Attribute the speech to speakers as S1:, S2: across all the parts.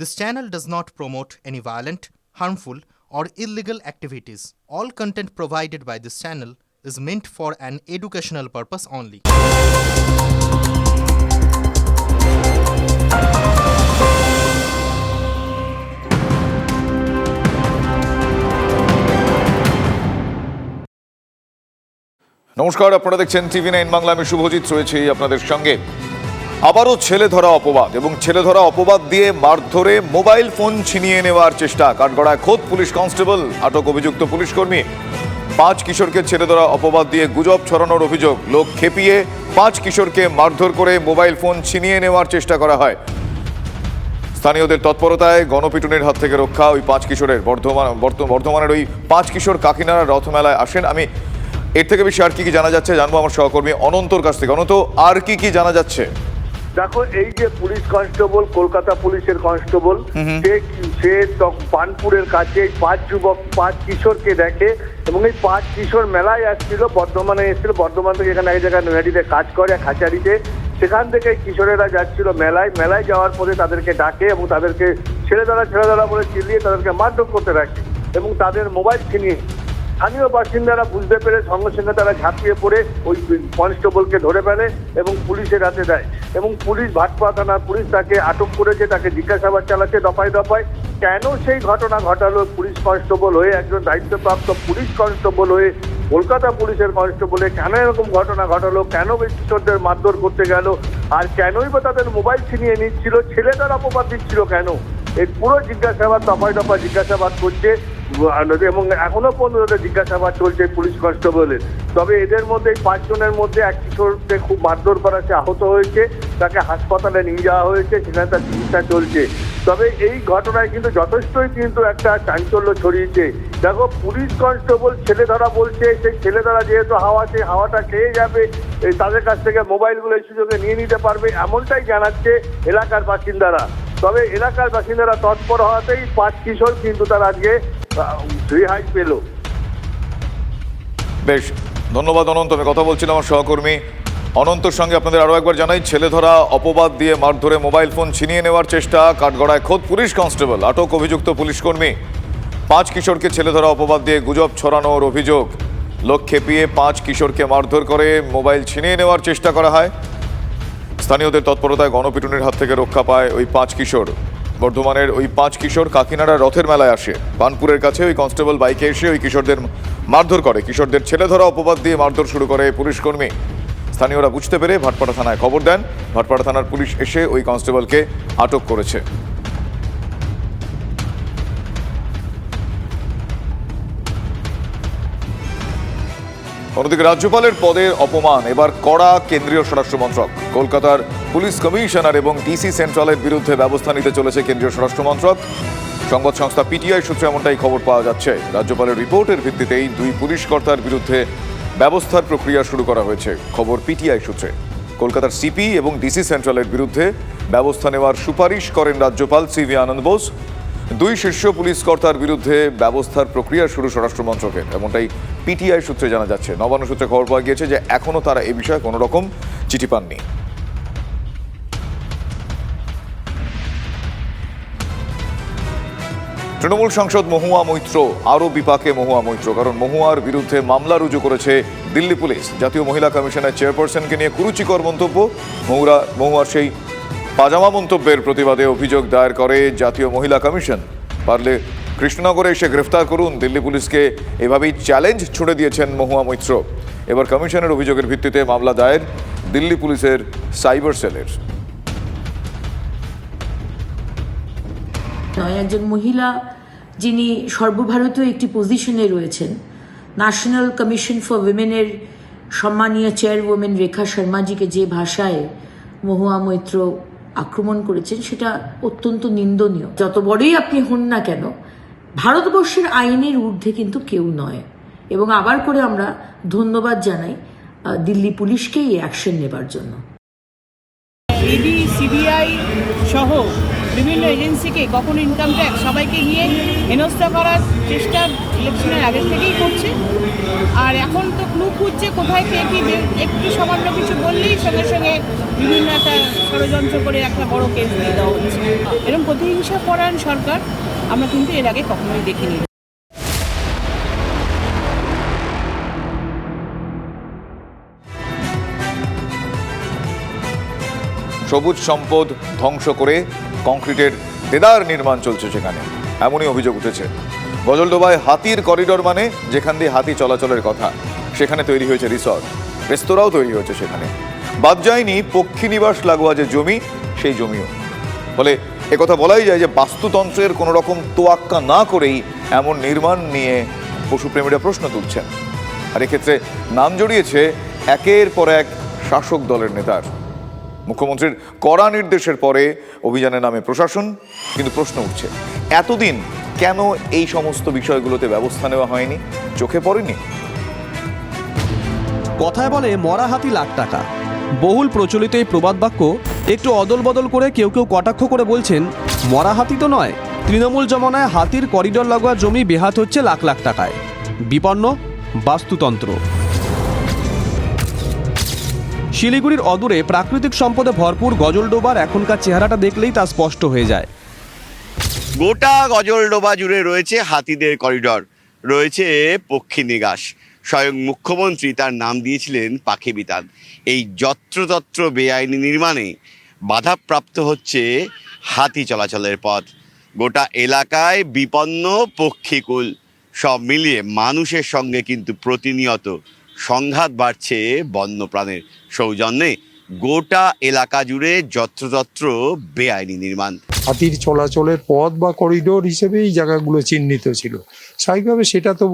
S1: This channel does not promote any violent, harmful, or illegal activities. All content provided by this channel is meant for an educational purpose only.
S2: নমস্কার আপনারা দেখছেন TV nine Bangla আমি শুভজিৎ রয়েছি আপনাদের সঙ্গে আবারও ছেলে ধরা অপবাদ এবং ছেলে ধরা অপবাদ দিয়ে মারধরে মোবাইল ফোন ছিনিয়ে নেওয়ার চেষ্টা। কাঠগড়ায় খোদ পুলিশ কনস্টেবল, আটক অভিযুক্ত পুলিশ কর্মী। পাঁচ কিশোরকে ছেলে ধরা অপবাদ দিয়ে গুজব ছড়ানোর অভিযোগ। লোক খেপিয়ে পাঁচ কিশোরকে মারধর করে মোবাইল ফোন ছিনিয়ে নেওয়ার চেষ্টা করা হয়। স্থানীয়দের তৎপরতায় গণপিটুনির হাত থেকে রক্ষা ওই পাঁচ কিশোরের। বর্ধমান বর্ধমানের ওই পাঁচ কিশোর কাকিনাড়া রথমেলায় আসেন। আমি এর থেকে বেশি আর কি কি জানা যাচ্ছে জানব আমার সহকর্মী অনন্তর কাছ থেকে। অনন্ত, আর কি কি জানা যাচ্ছে?
S3: দেখো এই যে পুলিশ কনস্টেবল কলকাতা পুলিশের কনস্টেবল সে সে বানপুরের কাছে এই পাঁচ যুবক পাঁচ কিশোরকে দেখে এবং এই পাঁচ কিশোর মেলায় আসছিল বর্ধমানে এসেছিল বর্ধমান থেকে এখানে এক জায়গায় নৈহাটিতে কাজ করে খাঁচারিতে। সেখান থেকে কিশোরেরা যাচ্ছিল মেলায়। মেলায় যাওয়ার পরে তাদেরকে ডাকে এবং তাদেরকে ছেড়ে ছেড়ে দাঁড়া বলে চিল্লিয়ে তাদেরকে মারধর করতে রাখে এবং তাদের মোবাইল ছিনিয়ে স্থানীয় বাসিন্দারা বুঝতে পেরে সঙ্গে সঙ্গে তারা ঝাঁপিয়ে পড়ে ওই কনস্টেবলকে ধরে ফেলে এবং পুলিশের হাতে দেয় এবং পুলিশ ভাটপা থানার পুলিশ তাকে আটক করেছে, তাকে জিজ্ঞাসাবাদ চালাচ্ছে দফায় দফায়। কেন সেই ঘটনা ঘটালো? পুলিশ কনস্টেবল হয়ে একজন দায়িত্বপ্রাপ্ত পুলিশ কনস্টেবল হয়ে কলকাতা পুলিশের কনস্টেবলে কেন এরকম ঘটনা ঘটালো? কেন কিশোরদের মারধর করতে গেল? আর কেনই বা তাদের মোবাইল ছিনিয়ে নিচ্ছিল? ছেলেটার অপবাদ দিচ্ছিল কেন? এই পুরো জিজ্ঞাসাবাদ, দফায় দফায় জিজ্ঞাসাবাদ করছে। এবং এখনও পর্যন্ত জিজ্ঞাসাবাদ চলছে পুলিশ কনস্টেবলের। তবে এদের মধ্যে পাঁচজনের মধ্যে এক কিশোরকে খুব মারধর করা সে আহত হয়েছে, তাকে হাসপাতালে নিয়ে যাওয়া হয়েছে, সেখানে তার চিকিৎসা চলছে। তবে এই ঘটনায় কিন্তু যথেষ্টই কিন্তু একটা চাঞ্চল্য ছড়িয়েছে। দেখো, পুলিশ কনস্টেবল ছেলে ধরা বলছে, সেই ছেলে ধরা যেহেতু হাওয়া, সেই হাওয়াটা খেয়ে যাবে তাদের কাছ থেকে মোবাইলগুলো এই সুযোগে নিয়ে নিতে পারবে, এমনটাই জানাচ্ছে এলাকার বাসিন্দারা। তবে এলাকার বাসিন্দারা তৎপর হওয়াতেই পাঁচ কিশোর কিন্তু তার আজকে রেহাই পেল।
S2: বেশ, ধন্যবাদ অনন্ত। আমি কথা বলছিলাম আমার সহকর্মী অনন্তর সঙ্গে। আপনাদের আরও একবার জানাই ছেলে ধরা অপবাদ দিয়ে মারধরে মোবাইল ফোন ছিনিয়ে নেওয়ার চেষ্টা, কাঠগড়ায় খোদ পুলিশ কনস্টেবল, আটক অভিযুক্ত পুলিশকর্মী পাঁচ কিশোরকে ছেলে ধরা অপবাদ দিয়ে গুজব ছড়ানোর অভিযোগ। লোক খেপিয়ে পাঁচ কিশোরকে মারধর করে মোবাইল ছিনিয়ে নেওয়ার চেষ্টা করা হয়। স্থানীয়দের তৎপরতায় গণপিটুনির হাত থেকে রক্ষা পায় ওই পাঁচ কিশোর। বর্ধমানের ওই পাঁচ কিশোর কাকিনাড়া রথের মেলায় আসে। বানপুরের কাছে ওই কনস্টেবল বাইকে এসে ওই কিশোরদের মারধর করে। কিশোরদের ছেলে ধরা অপবাদ দিয়ে মারধর শুরু করে পুলিশ কর্মী। স্থানীয়রা বুঝতে পেরে ভাটপাড়া থানায় খবর দেন। ভাটপাড়া থানার পুলিশ এসে ওই কনস্টেবলকে আটক করেছে। অন্যদিকে রাজ্যপালের পদের অপমান। এবার কড়া কেন্দ্রীয় স্বরাষ্ট্রমন্ত্রক কলকাতার পুলিশ কমিশনার এবং ডিসি সেন্ট্রালের বিরুদ্ধে ব্যবস্থা নিতে চলেছে কেন্দ্রীয় স্বরাষ্ট্রমন্ত্রক সংবাদ সংস্থা পিটিআই সূত্রে এমনটাই খবর পাওয়া যাচ্ছে। রাজ্যপালের রিপোর্টের ভিত্তিতেই দুই পুলিশ কর্তার বিরুদ্ধে ব্যবস্থার প্রক্রিয়া শুরু করা হয়েছে, খবর পিটিআই সূত্রে। কলকাতার সিপি এবং ডিসি সেন্ট্রালের বিরুদ্ধে ব্যবস্থা নেওয়ার সুপারিশ করেন রাজ্যপাল সিভি আনন্দ বোস। দুই শীর্ষ পুলিশ কর্তার বিরুদ্ধে ব্যবস্থার প্রক্রিয়া শুরু স্বরাষ্ট্র মন্ত্রকের। এমনটাই পিটিআই সূত্রে জানা যাচ্ছে। নবান্ন সূত্রে খবর পাওয়া গিয়েছে যে এখনও তারা এ বিষয়ে কোনো রকম চিঠি পাননি। তৃণমূল সাংসদ মহুয়া মৈত্র, আরও বিপাকে মহুয়া মৈত্র, কারণ মহুয়ার বিরুদ্ধে মামলা রুজু করেছে দিল্লি পুলিশ। জাতীয় মহিলা কমিশনের চেয়ারপারসনকে নিয়ে কুরুচিকর মন্তব্য। মহুরা মহুয়ার সেই পাজামা মন্তব্যের প্রতিবাদে অভিযোগ দায়ের করে জাতীয় মহিলা কমিশন। পারলে কৃষ্ণনগরে এসে গ্রেফতার করুন। দিল্লি পুলিশকে এভাবেই চ্যালেঞ্জ ছুড়ে দিয়েছেন মহুয়া মৈত্র। এবার কমিশনের অভিযোগের ভিত্তিতে মামলা দায়ের দিল্লি পুলিশের সাইবার সেলের।
S4: একজন মহিলা যিনি সর্বভারতীয় একটি পজিশনে রয়েছেন। ন্যাশনাল কমিশন ফর উইমেনের সম্মানীয় চেয়ারওম্যান রেখা শর্মাজিকে যে ভাষায় মহুয়া মৈত্র আক্রমণ করেছেন, সেটা অত্যন্ত নিন্দনীয়। যত বড়ই আপনি হন না কেন, ভারতবর্ষের আইনের ঊর্ধ্বে কিন্তু কেউ নয়। এবং আবার করে আমরা ধন্যবাদ জানাই দিল্লি পুলিশকে এই অ্যাকশন নেবার জন্য।
S5: ইডি সিবিআই সহ বিভিন্ন এজেন্সিকে কখন ইনকাম ট্যাক্স সবাইকে গিয়ে হেনস্থা করার চেষ্টা ইলেকশনের আগের থেকেই করছে। ক্লু খুঁজছে কোথায় কে কি একটু সামান্য কিছু বললেই সঙ্গে সঙ্গে বিভিন্ন একটা ষড়যন্ত্র করে একটা বড় কেস দিয়ে দেওয়া হচ্ছে। এরকম প্রতিহিংসা পরায়ণ সরকার আমরা কিন্তু এর আগে কখনোই দেখিনি।
S2: সবুজ সম্পদ ধ্বংস করে কংক্রিটের দেদার নির্মাণ চলছে সেখানে। এমনই অভিযোগ উঠেছে। গজলডোবায় হাতির করিডোর মানে যেখান দিয়ে হাতি চলাচলের কথা। সেখানে তৈরি হয়েছে রিসর্ট। রেস্তোরাঁও তৈরি হয়েছে সেখানে। বাদ যায়নি পক্ষী নিবাস লাগোয়া যে জমি, সেই জমিও। ফলে একথা বলাই যায় যে বাস্তুতন্ত্রের কোনো রকম তোয়াক্কা না করেই এমন নির্মাণ নিয়ে পশুপ্রেমীরা প্রশ্ন তুলছেন। আর এক্ষেত্রে নাম জড়িয়েছে একের পর এক শাসক দলের নেতার। মুখ্যমন্ত্রীর কড়া নির্দেশের পরে অভিযানের নামে প্রশাসন কিন্তু প্রশ্ন উঠছে। এতদিন কেন এই সমস্ত বিষয়গুলোতে ব্যবস্থা নেওয়া হয়নি? চোখে পড়েনি?
S6: কথায় বলে, মরা হাতি লাখ টাকা। বহুল প্রচলিত এই প্রবাদ বাক্য একটু অদল বদল করে কেউ কেউ কটাক্ষ করে বলছেন, মরা হাতি তো নয়। তৃণমূল জমানায় হাতির করিডোর লাগোয়া জমি বেহাত হচ্ছে লাখ লাখ টাকায়। বিপন্ন বাস্তুতন্ত্র। শিলিগুড়ির অদূরে প্রাকৃতিক সম্পদে ভরপুর গজলডোবার এখনকার চেহারাটা দেখলেই তা স্পষ্ট হয়ে যায়।
S7: গোটা গজলডোবা জুড়ে রয়েছে হাতিদের করিডর, রয়েছে পক্ষী নিগাস স্বয়ং মুখ্যমন্ত্রী তার নাম দিয়েছিলেন পাখি বিতান। এই যত্রতত্র বেআইনি নির্মাণে বাধাপ্রাপ্ত হচ্ছে হাতি চলাচলের পথ। গোটা এলাকায় বিপন্ন পক্ষীকুল, সব মিলিয়ে মানুষের সঙ্গে কিন্তু প্রতিনিয়ত সংঘাত বাড়ছে বন্যপ্রাণের সৌজন্যে। গোটা এলাকা জুড়ে যত্রতত্র বেআইনি নির্মাণ।
S8: হাতির চলাচলের পথ বা করিডোর হিসেবে এই জায়গাগুলো চিহ্নিত ছিল। স্বাভাবিকভাবে সেটা তো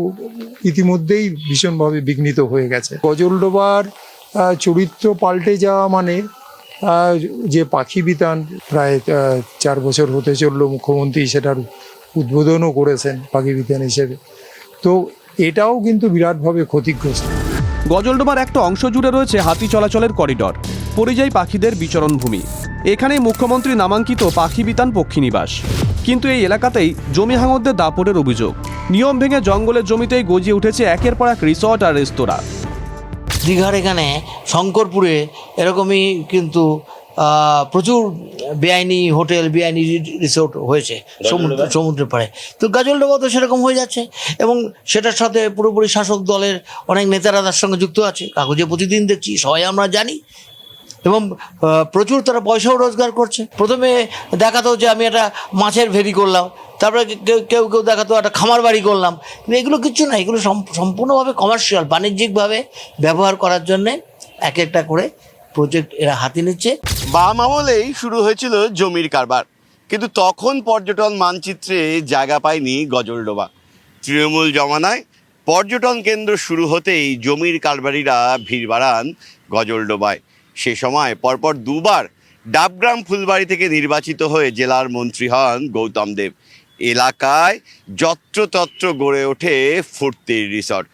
S8: ইতিমধ্যেই ভীষণভাবে বিঘ্নিত হয়ে গেছে। গজলডোবার চরিত্র পাল্টে যাওয়া মানে যে পাখি বিতান প্রায় চার বছর হতে চলল মুখ্যমন্ত্রী সেটার উদ্বোধনও করেছেন পাখি বিতান হিসেবে। তো এটাও কিন্তু বিরাটভাবে ক্ষতিগ্রস্ত।
S6: গজলডোবার একটা অংশ জুড়ে রয়েছে হাতি চলাচলের করিডর। পরিযায়ী পাখিদের বিচরণ ভূমি এখানেই মুখ্যমন্ত্রী নামাঙ্কিত পাখি বিতান পক্ষীনিবাস। কিন্তু এই এলাকাতেই জমি হাঙরদের দাপটের অভিযোগ। নিয়ম ভেঙে জঙ্গলের জমিতেই গজিয়ে উঠেছে একের পর এক রিসর্ট আর রেস্তোরাঁ।
S9: দীঘার এখানে শঙ্করপুরে এরকমই কিন্তু প্রচুর বেআইনি হোটেল বেআইনি রিসোর্ট হয়েছে সমুদ্র সমুদ্রের পাড়ে। তো গাজলডোবা তো সেরকম হয়ে যাচ্ছে এবং সেটার সাথে পুরোপুরি শাসক দলের অনেক নেতারা তার সঙ্গে যুক্ত আছে। কাগজে প্রতিদিন দেখছি সবাই আমরা জানি এবং প্রচুর তারা পয়সাও রোজগার করছে। প্রথমে দেখাতো যে আমি একটা মাছের ভেরি করলাম, তারপরে কেউ কেউ কেউ দেখাতো একটা খামার বাড়ি করলাম। এগুলো কিচ্ছু না, এগুলো সম্পূর্ণভাবে কমার্শিয়াল বাণিজ্যিকভাবে ব্যবহার করার জন্যে এক একটা করে প্রজেক্ট এরা হাতে নিচ্ছে।
S7: বাম আমলেই শুরু হয়েছিল জমির কারবার। কিন্তু তখন পর্যটন মানচিত্রে জায়গা পায়নি গজলডোবা। তৃণমূল জমানায় পর্যটন কেন্দ্র শুরু হতেই জমির কারবারিরা ভিড় বাড়ান গজলডোবায়। সে সময় পরপর দুবার ডাবগ্রাম ফুলবাড়ি থেকে নির্বাচিত হয়ে জেলার মন্ত্রী হন গৌতম দেব। এলাকায় যত্রতত্র গড়ে ওঠে ফুর্তির রিসর্ট।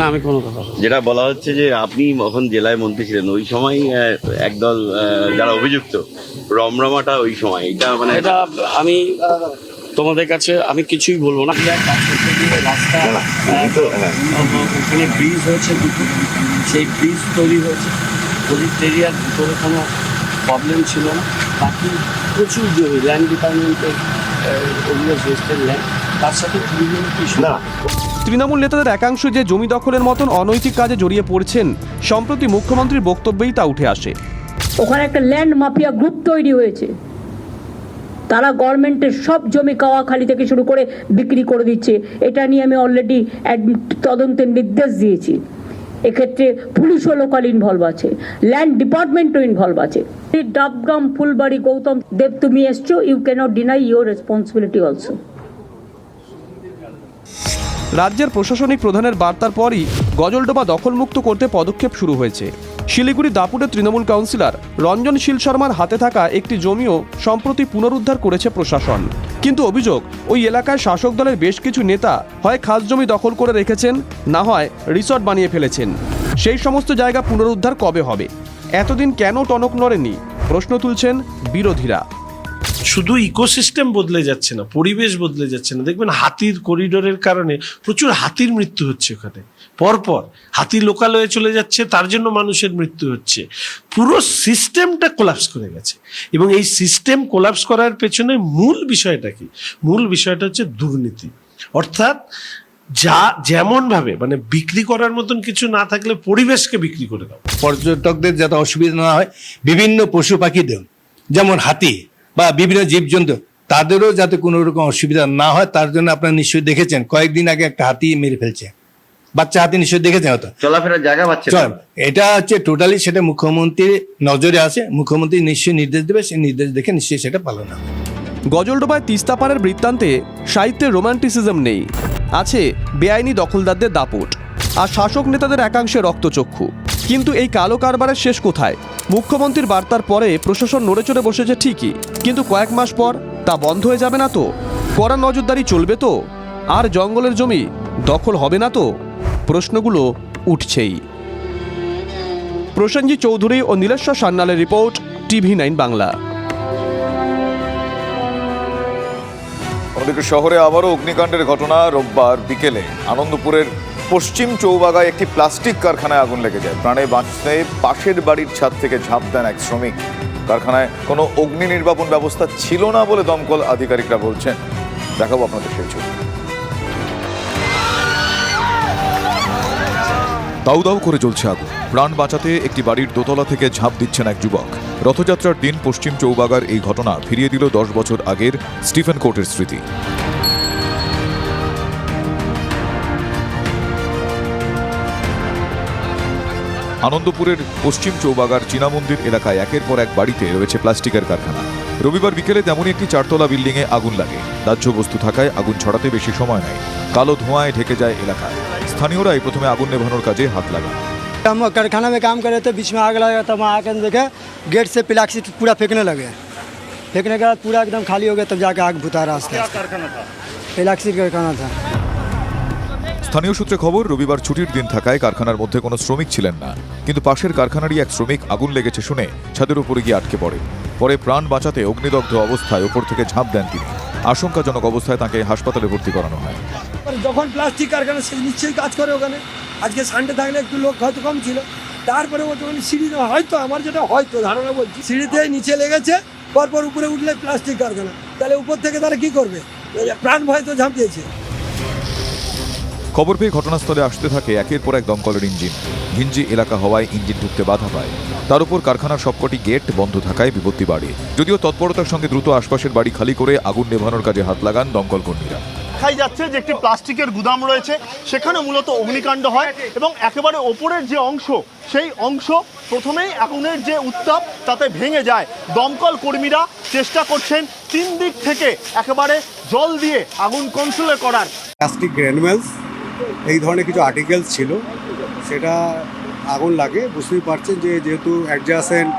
S9: না আমি কোনো কথা
S10: যেটা বলা হচ্ছে যে আপনি যখন জেলায় মন্ত্রী ছিলেন ওই সময় একদল যারা অভিযুক্ত রমরমাটা ওই সময় এটা মানে
S11: এটা আমি তোমাদের কাছে আমি কিছুই বলব না। রাস্তা ওখানে ব্রিজ হয়েছে দুটো। সেই ব্রিজ তৈরি হয়েছে। প্রজেক্ট এরিয়ার ভিতরে কোনো প্রবলেম ছিল না। বাকি প্রচুর জমি ল্যান্ড ডিপার্টমেন্টের ওগুলো রেজিস্টার ল্যান্ড তার সাথে না।
S6: তৃণমূল নেতাদের একাংশ যে জমি দখলের মতন অনৈতিক কাজে জড়িয়ে পড়ছেন সম্প্রতি মুখ্যমন্ত্রীর বক্তব্যেই তা উঠে আসে।
S12: ওখানে একটা ল্যান্ড মাফিয়া গ্রুপ তৈরি হয়েছে। তারা গভর্নমেন্টের সব জমি কাওয়াখালি থেকে শুরু করে বিক্রি করে দিচ্ছে। এটা নিয়ে আমি অলরেডি তদন্তের নির্দেশ দিয়েছি। এক্ষেত্রে পুলিশও লোকাল ইনভলভ আছে ল্যান্ড ডিপার্টমেন্টও ইনভলভ আছে। ডাবগাম, ফুলবাড়ি, গৌতম, দেব, তুমি এসছো you can't deny your responsibility also
S6: রাজ্যের প্রশাসনিক প্রধানের বার্তার পরই গজলডোবা দখলমুক্ত করতে পদক্ষেপ শুরু হয়েছে। শিলিগুড়ি দাপুটে তৃণমূল কাউন্সিলর রঞ্জন শীল শর্মার হাতে থাকা একটি জমিও সম্প্রতি পুনরুদ্ধার করেছে প্রশাসন। কিন্তু অভিযোগ, ওই এলাকায় শাসক দলের বেশ কিছু নেতা হয় খাস জমি দখল করে রেখেছেন, না হয় রিসর্ট বানিয়ে ফেলেছেন। সেই সমস্ত জায়গা পুনরুদ্ধার কবে হবে? এতদিন কেন টনক নড়েনি? প্রশ্ন তুলছেন বিরোধীরা।
S13: শুধু ইকোসিস্টেম বদলে যাচ্ছে না, পরিবেশ বদলে যাচ্ছে না। দেখবেন হাতির করিডোরের কারণে প্রচুর হাতির মৃত্যু হচ্ছে ওখানে। পরপর হাতি লোকালয়ে চলে যাচ্ছে, তার জন্য মানুষের মৃত্যু হচ্ছে। পুরো সিস্টেমটা কোলাপস করে গেছে। এবং এই সিস্টেম কোলাপস করার পেছনে মূল বিষয়টা কি? মূল বিষয়টা হচ্ছে দুর্নীতি। অর্থাৎ যা, যেমনভাবে মানে বিক্রি করার মতন কিছু না থাকলে পরিবেশকে বিক্রি করে দাও।
S14: পর্যটকদের যাতে অসুবিধা না হয়, বিভিন্ন পশু পাখিদের যেমন হাতি। বা বিভিন্ন জীবজন্তু তাদেরও যাতে কোনো রকম অসুবিধা না হয় তার জন্য আপনারা নিশ্চয়ই দেখেছেন কয়েকদিন আগে একটা হাতি মেরে ফেলছে। বাচ্চা হাতি নিশ্চয়ই দেখেছেন হয়তো?
S10: চলাফেরার জায়গা পাচ্ছে
S14: এটা হচ্ছে টোটালি সেটা মুখ্যমন্ত্রীর নজরে আছে মুখ্যমন্ত্রী নিশ্চয়ই নির্দেশ দেবে সেই নির্দেশ দেখে নিশ্চয়ই সেটা পালন হবে।
S6: গজলডোবায় তিস্তাপাড়ের বৃত্তান্তে সাহিত্যের রোমান্টিসিজম নেই আছে বেআইনি দখলদারদের দাপট। আর শাসক নেতাদের একাংশে রক্তচক্ষু। কিন্তু এই কালো কারবারের শেষ কোথায়? মুখ্যমন্ত্রীর বার্তার পরে প্রশাসন নড়ে চড়ে বসেছে ঠিকই, কিন্তু কয়েক মাস পর তা বন্ধ হয়ে যাবে না তো? কড়া নজরদারি চলবে তো? আর জঙ্গলের জমি দখল হবে না তো? প্রশ্নগুলো উঠছেই। প্রসেনজিৎ চৌধুরী ও নীলেশ্বর সান্যালের রিপোর্ট, টিভি নাইন বাংলা।
S2: শহরে আবারও অগ্নিকাণ্ডের ঘটনা রোববার বিকেলে। আনন্দপুরের পশ্চিম চৌবাগায় একটি প্লাস্টিক কারখানায় আগুন লেগে যায়। প্রাণে বাঁচতে পাশের বাড়ির ছাদ থেকে ঝাঁপ দেন এক শ্রমিক। কারখানায় কোনো অগ্নি নির্বাপন ব্যবস্থা ছিল না বলে দমকল আধিকারিকরা বলছেন। দেখাবো আপনাদের সেই ছবি। দাউ দাউ করে জ্বলছে আগুন। প্রাণ বাঁচাতে একটি বাড়ির দোতলা থেকে ঝাঁপ দিচ্ছেন এক যুবক। রথযাত্রার দিন পশ্চিম চৌবাগার এই ঘটনা ফিরিয়ে দিল দশ বছর আগের স্টিফেন কোর্টের স্মৃতি। আনন্দপুরের পশ্চিম চৌবাগার চীনা মন্দির এলাকায় একের পর এক বাড়িতে রয়েছে প্লাস্টিকের কারখানা রবিবার বিকেলে তেমনই একটি চারতলা বিল্ডিংয়ে আগুন লাগে দাহ্য বস্তু থাকায় আগুন ছড়াতে বেশি সময় নেয় কালো ধোঁয়ায় ঢেকে যায় এলাকায় স্থানীয়রাই প্রথমে আগুন নেভানোর কাজে হাত লাগান
S15: हम कारखाना में काम कर रहे थे बीच में आग लगा तब वहाँ आकर देखे गेट से प्लास्टिक पूरा फेंकने लगे फेंकने के बाद पूरा एकदम खाली हो गया तब जाके आग बुता रास्ते प्लास्टिक कारखाना था
S2: স্থানীয় সূত্রে খবর, রবিবার ছুটির দিন থাকায় কারখানার মধ্যে কোনো শ্রমিক ছিলেন না। কিন্তু পাশের কারখানারই এক শ্রমিক আগুন লেগেছে শুনে ছাদের উপরে গিয়ে আটকে পড়ে। পরে প্রাণ বাঁচাতে অগ্নিদগ্ধ অবস্থায় ওপর থেকে ঝাঁপ দেন তিনি। আশঙ্কাজনক অবস্থায় তাকে হাসপাতালে ভর্তি করানো হয়।
S15: যখন প্লাস্টিক কারখানা সে নিশ্চয়ই কাজ করে ওখানে। আজকে সানডে থাকলে একটু লোক হয়তো কম ছিল। তারপরে ও যখন সিঁড়ি হয়তো আমার যেটা হয়তো ধারণা বলছি, সিঁড়িতে নিচে লেগেছে, পরপর উপরে উঠলে প্লাস্টিক কারখানা। তাহলে উপর থেকে তারা কি করবে? প্রাণ ভয় তো ঝাঁপ দিয়েছে
S2: খবর পেয়ে ঘটনাস্থলে আসতে থাকে একের পর এক দমকলের ইঞ্জিন। ঘিঞ্জি এলাকা হওয়ায় ইঞ্জিন ঢুকতে বাধা পায়। তার উপর কারখানার সবকটি গেট বন্ধ থাকায় বিপত্তি বাড়ে। যদিও তৎপরতার সঙ্গে দ্রুত আশপাশের বাড়ি খালি করে আগুন নেভানোর কাজে হাত লাগান দমকল কর্মীরা
S16: দেখাই যাচ্ছে যে একটি প্লাস্টিকের গুদাম রয়েছে সেখানে মূলত অগ্নিকাণ্ড হয় এবং একেবারে ওপরের যে অংশ সেই অংশ প্রথমেই আগুনের যে উত্তাপ তাতে ভেঙে যায়। দমকল কর্মীরা চেষ্টা করছেন তিন দিক থেকে একেবারে জল দিয়ে আগুন কন্ট্রোলে করার।
S17: প্লাস্টিক গ্র্যানুয়েলস এই ধরনের কিছু আর্টিকেলস ছিল। সেটা আগুন লাগে। বুঝতেই পারছেন যে যেহেতু অ্যাডজাসেন্ট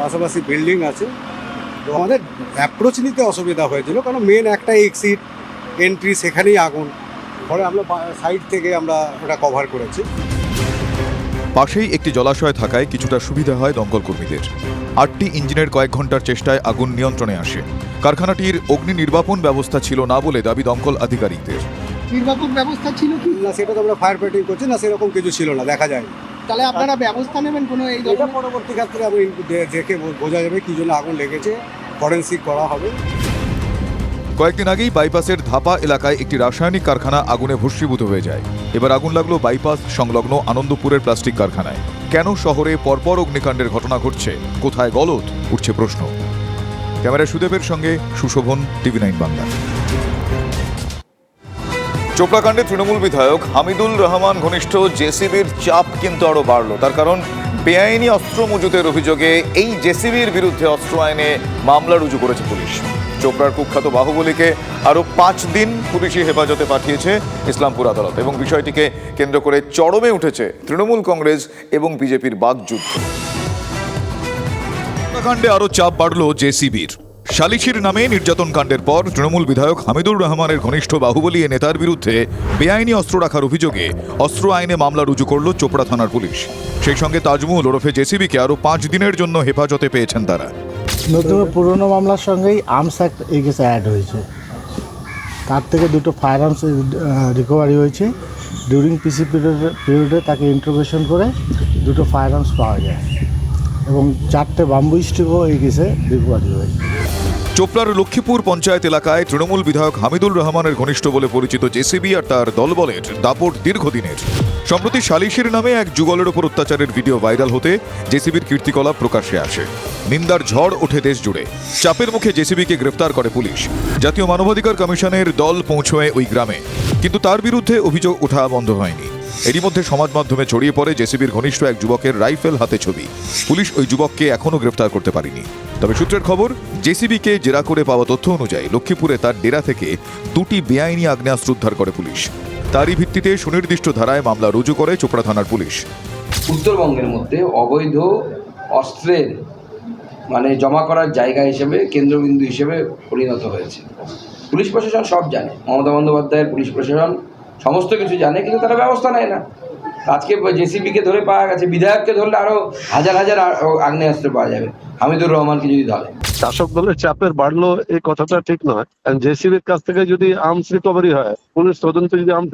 S17: পাশাপাশি বিল্ডিং আছে, তো আমাদের অ্যাপ্রোচ নিতে অসুবিধা হয়েছিল। কারণ মেন একটা এক্সিট এন্ট্রি সেখানেই আগুন। পরে আমরা সাইড থেকে আমরা ওটা কভার করেছি।
S2: পাশেই একটি জলাশয় থাকায় কিছুটা সুবিধা হয় দমকল কর্মীদের আটটি ইঞ্জিনের কয়েক ঘণ্টার চেষ্টায় আগুন নিয়ন্ত্রণে আসে। কারখানাটির অগ্নি নির্বাপন ব্যবস্থা ছিল না বলে দাবি দমকল আধিকারিকদের।
S17: নির্বাপক ব্যবস্থা ছিল কি? না সেটা তো আমরা ফায়ার ফাইটিং করছি না সেরকম কিছু ছিল না দেখা যায়
S15: তাহলে আপনারা ব্যবস্থা নেবেন কোনো এই
S17: এটা পরবর্তী ক্ষেত্রে আমি দেখে বোঝা যাবে কি জন্য আগুন লেগেছে ফরেন্সিক করা হবে।
S2: কয়েকদিন আগেই বাইপাসের ধাপা এলাকায় একটি রাসায়নিক কারখানা আগুনে ভস্মীভূত হয়ে যায়। এবার আগুন লাগল বাইপাস সংলগ্ন আনন্দপুরের প্লাস্টিক কারখানায়। কেন শহরে পরপর অগ্নিকাণ্ডের ঘটনা ঘটছে? কোথায় গলত উঠছে প্রশ্ন। ক্যামেরা সুদেবের সঙ্গে সুশোভন টিভি নাইন বাংলা। চোপড়াকাণ্ডে তৃণমূল বিধায়ক হামিদুল রহমান ঘনিষ্ঠ জেসিবির চাপ কিন্তু আরও বাড়ল। তার কারণ, বেআইনি অস্ত্র মজুতের অভিযোগে এই জেসিবির বিরুদ্ধে অস্ত্র আইনে মামলা রুজু করেছে পুলিশ। চোপড়ার কুখ্যাত বাহুবলীকে আরও পাঁচ দিন পুলিশি হেফাজতে পাঠিয়েছে ইসলামপুর আদালত এবং বিষয়টিকে কেন্দ্র করে চরমে উঠেছে তৃণমূল কংগ্রেস এবং বিজেপির বাগযুদ্ধ কাণ্ডে আরও চাপ বাড়ল জেসিবির। শালিশির নামে নির্যাতন কাণ্ডের পর তৃণমূল বিধায়ক হামিদুর রহমানের ঘনিষ্ঠ বাহুবলী নেতার বিরুদ্ধে বেআইনি অস্ত্র রাখার অভিযোগে অস্ত্র আইনে মামলা রুজু করল চোপড়া থানার পুলিশ। সেই সঙ্গে তাজমুল ওরফে জেসিবিকে আরও পাঁচ দিনের জন্য হেফাজতে পেয়েছেন তারা।
S18: নতুন পুরনো মামলার সঙ্গেই আর্মস অ্যাক্ট এই কেসে অ্যাড হয়েছে। তার থেকে দুটো ফায়ার আর্মস রিকভারি হয়েছে। ডিউরিং পিসি পিরিয়ডে তাকে ইন্ট্রোগেশন করে দুটো ফায়ার আর্মস পাওয়া যায়। এবং চারটে বাম্বু স্টিকও এই কেসে রিকভারি হয়েছে।
S2: চোপড়ার লক্ষ্মীপুর পঞ্চায়েত এলাকায় তৃণমূল বিধায়ক হামিদুল রহমানের ঘনিষ্ঠ বলে পরিচিত জেসিবি আর তার দলবলের দাপট দীর্ঘদিনের। সম্প্রতি সালিশির নামে এক যুগলের ওপর অত্যাচারের ভিডিও ভাইরাল হতে জেসিবির কীর্তিকলাপ প্রকাশ্যে আসে। নিন্দার ঝড় ওঠে দেশ জুড়ে চাপের মুখে জেসিবিকে গ্রেফতার করে পুলিশ। জাতীয় মানবাধিকার কমিশনের দল পৌঁছয় ওই গ্রামে। কিন্তু তার বিরুদ্ধে অভিযোগ ওঠা বন্ধ হয়নি। এরই মধ্যে সমাজ মাধ্যমে ছড়িয়ে পড়ে জেসিবির ঘনিষ্ঠ এক যুবকের রাইফেল হাতে ছবি। পুলিশ ওই যুবককে এখনও গ্রেফতার করতে পারেনি। তবে সূত্রের খবর, জেসিবিকে জেরা করে পাওয়া তথ্য অনুযায়ী লক্ষ্মীপুরে তার ডেরা থেকে দুটি বেআইনি আগ্নেয়াস্ত্র উদ্ধার করে পুলিশ। তারই ভিত্তিতে সুনির্দিষ্ট ধারায় মামলা রুজু করে চোপড়া থানার পুলিশ।
S19: উত্তরবঙ্গের মধ্যে অবৈধ অস্ত্রের মানে জমা করার জায়গা হিসেবে, কেন্দ্রবিন্দু হিসেবে পরিণত হয়েছে। পুলিশ প্রশাসন সব জানে। মমতা বন্দ্যোপাধ্যায়ের পুলিশ প্রশাসন সমস্ত কিছু জানে, কিন্তু তারা ব্যবস্থা নেয় না। আজকে জেসিপিকে ধরে পাওয়া গেছে, বিধায়ককে ধরলে আরও হাজার হাজার আগ্নেয়াস্ত্র পাওয়া যাবে। হামিদুর রহমানকে যদি ধরে
S20: শাসক দলের চাপের বাড়লো, এই কথাটা ঠিক নয়। জেসিবির কাছ থেকে যদি আর্মস রিকভারি হয়, পুলিশ তদন্তে যদি আর্মস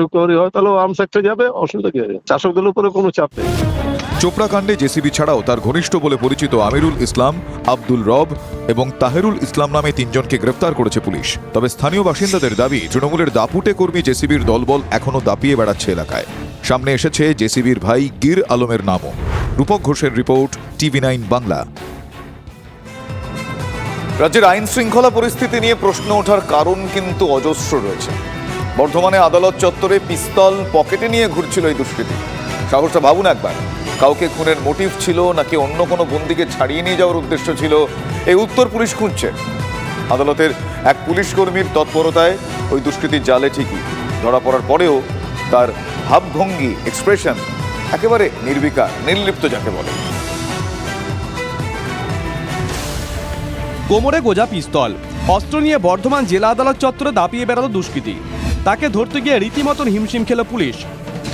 S20: রিকভারি হয়, তাহলে আর্মস একটা যাবে, অসুবিধা কি হবে? শাসক দলের উপরে কোনো চাপ নেই।
S2: চোপড়া কাণ্ডে জেসিবি ছাড়াও তার ঘনিষ্ঠ বলে পরিচিত আমিরুল ইসলাম, আব্দুল রব এবং তাহেরুল ইসলাম নামে তিনজনকে গ্রেফতার করেছে পুলিশ। তবে স্থানীয় বাসিন্দাদের দাবি, তৃণমূলের দাপুটে কর্মী জেসিবির দলবল এখনও দাপিয়ে বেড়াচ্ছে এলাকায়। সামনে এসেছে জেসিবির ভাই গির আলমের নামও। রূপক ঘোষের রিপোর্ট, টিভি নাইন বাংলা। রাজ্যের আইন শৃঙ্খলা পরিস্থিতি নিয়ে প্রশ্ন ওঠার কারণ কিন্তু অজস্র রয়েছে। বর্ধমানে আদালত চত্বরে পিস্তল পকেটে নিয়ে ঘুরছিল এই দুষ্কৃতী। সাহসটা ভাবুন একবার। কাউকে খুনের মোটিভ ছিল নাকি অন্য কোনো বন্দিকে ছাড়িয়ে নিয়ে যাওয়ার উদ্দেশ্য ছিল, এই উত্তর পুলিশ খুঁজছে। আদালতের এক পুলিশ কর্মীর তৎপরতায় ওই দুষ্কৃতির জালে ঠিকই। ধরা পড়ার পরেও তার ভাবভঙ্গি এক্সপ্রেশন একেবারে নির্বিকার, নির্লিপ্ত যাকে বলে।
S6: কোমরে গোজা পিস্তল। অস্ত্র নিয়ে বর্ধমান জেলা আদালত চত্বরে দাপিয়ে বেড়ালো দুষ্কৃতী। তাকে ধরতে গিয়ে রীতিমতন হিমশিম খেল পুলিশ।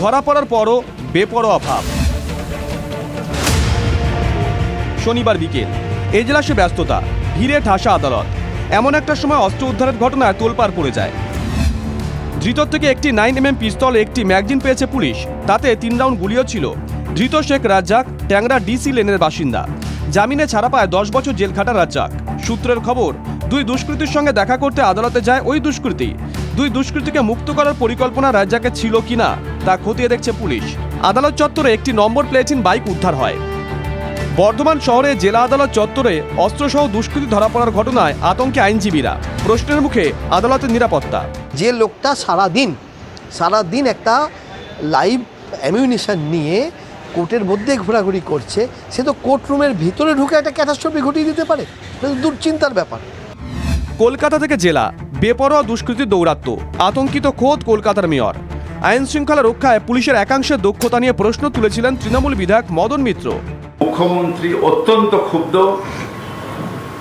S6: ধরা পড়ার পরও বেপরোয়া ভাব। শনিবার বিকেল, এজলাসে ব্যস্ততা, ভিড়ে ঠাসা আদালত। এমন একটা সময় অস্ত্র উদ্ধারের ঘটনায় তোলপাড় পড়ে যায়। ধৃতর থেকে একটি নাইন এমএম পিস্তল, একটি ম্যাগজিন পেয়েছে পুলিশ। তাতে তিন রাউন্ড গুলিও ছিল। ধৃত শেখ রাজ্জাক, ট্যাংরা ডিসি লেনের বাসিন্দা। জামিনে ছাড়া পায় দশ বছর জেল খাটা রাজ্জাক। সূত্রের খবর, দুই দুষ্কৃতীর সঙ্গে দেখা করতে আদালতে যায় ওই দুষ্কৃতী। দুই দুষ্কৃতীকে মুক্ত করার পরিকল্পনা রাজ্জাকের ছিল কিনা তা খতিয়ে দেখছে পুলিশ। আদালত চত্বরে একটি নম্বর প্লেটিন বাইক উদ্ধার হয়। বর্ধমান শহরে জেলা আদালত চত্বরে অস্ত্রসহ দুষ্কৃতি ধরা পড়ার ঘটনায় আতঙ্কে আইনজীবীরা। প্রশ্নের মুখে আদালতের নিরাপত্তা।
S21: যে লোকটা সারাদিন সারাদিন একটা লাইভ অ্যামিউনিশন নিয়ে কোর্টের মধ্যে ঘোরাঘুরি করছে সে তো কোর্ট রুমের ভিতরে ঢুকে একটা ক্যাটাস্ট্রফি ঘটিয়ে দিতে পারে। দুশ্চিন্তার ব্যাপার।
S6: কলকাতা থেকে জেলা বেপরোয়া দুষ্কৃতীর দৌরাত্ম। আতঙ্কিত খোদ কলকাতার মেয়র। আইন শৃঙ্খলা রক্ষায় পুলিশের একাংশের দক্ষতা নিয়ে প্রশ্ন তুলেছিলেন তৃণমূল বিধায়ক মদন মিত্র।
S22: মুখ্যমন্ত্রী অত্যন্ত ক্ষুব্ধ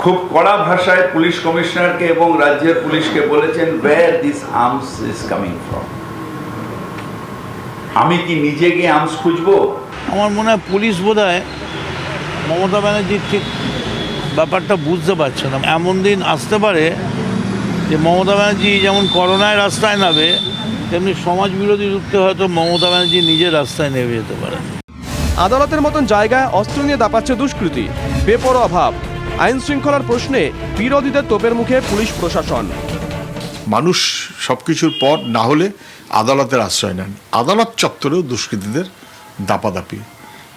S22: খুব কড়া ভাষায় পুলিশ কমিশনারকে এবং রাজ্যের পুলিশকে বলেছেন where this arms is coming from আমি কি নিজে গিয়ে আর্মস খুঁজবো?
S23: আমার মনে হয় পুলিশ বোধ হয় মমতা ব্যানার্জির ঠিক ব্যাপারটা বুঝতে পারছে না। এমন দিন আসতে পারে যে মমতা ব্যানার্জি যেমন করোনায় রাস্তায় নামে তেমনি সমাজ বিরোধী রুখতে হয়তো মমতা ব্যানার্জি নিজের রাস্তায় নেমে যেতে পারে।
S6: আদালতের মতন জায়গায় অস্ত্র নিয়ে দাপাচ্ছে দুষ্কৃতী। বেপরোয়া ভাব। আইন শৃঙ্খলার প্রশ্নে বিরোধীদের তোপের মুখে পুলিশ প্রশাসন।
S24: মানুষ সবকিছুর পর না হলে আদালতের আশ্রয় নেন। আদালত চত্বরেও দুষ্কৃতীদের দাপাদাপি।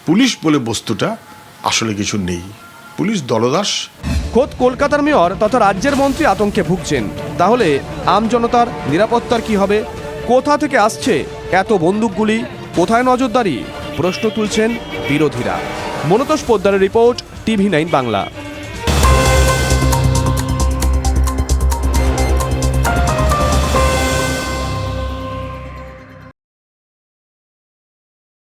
S24: পুলিশ বলে বস্তুটা আসলে কিছু নেই। পুলিশ দলদাস
S6: খোদ কলকাতার মেয়র তথা রাজ্যের মন্ত্রী আতঙ্কে ভুগছেন। তাহলে আমজনতার নিরাপত্তার কি হবে? কোথা থেকে আসছে এত বন্দুকগুলি? কোথায় নজরদারি? প্রশ্ন তুলছেন বিরোধীরা। মনতোষ পোদ্দারের রিপোর্ট টিভি নাইন বাংলা।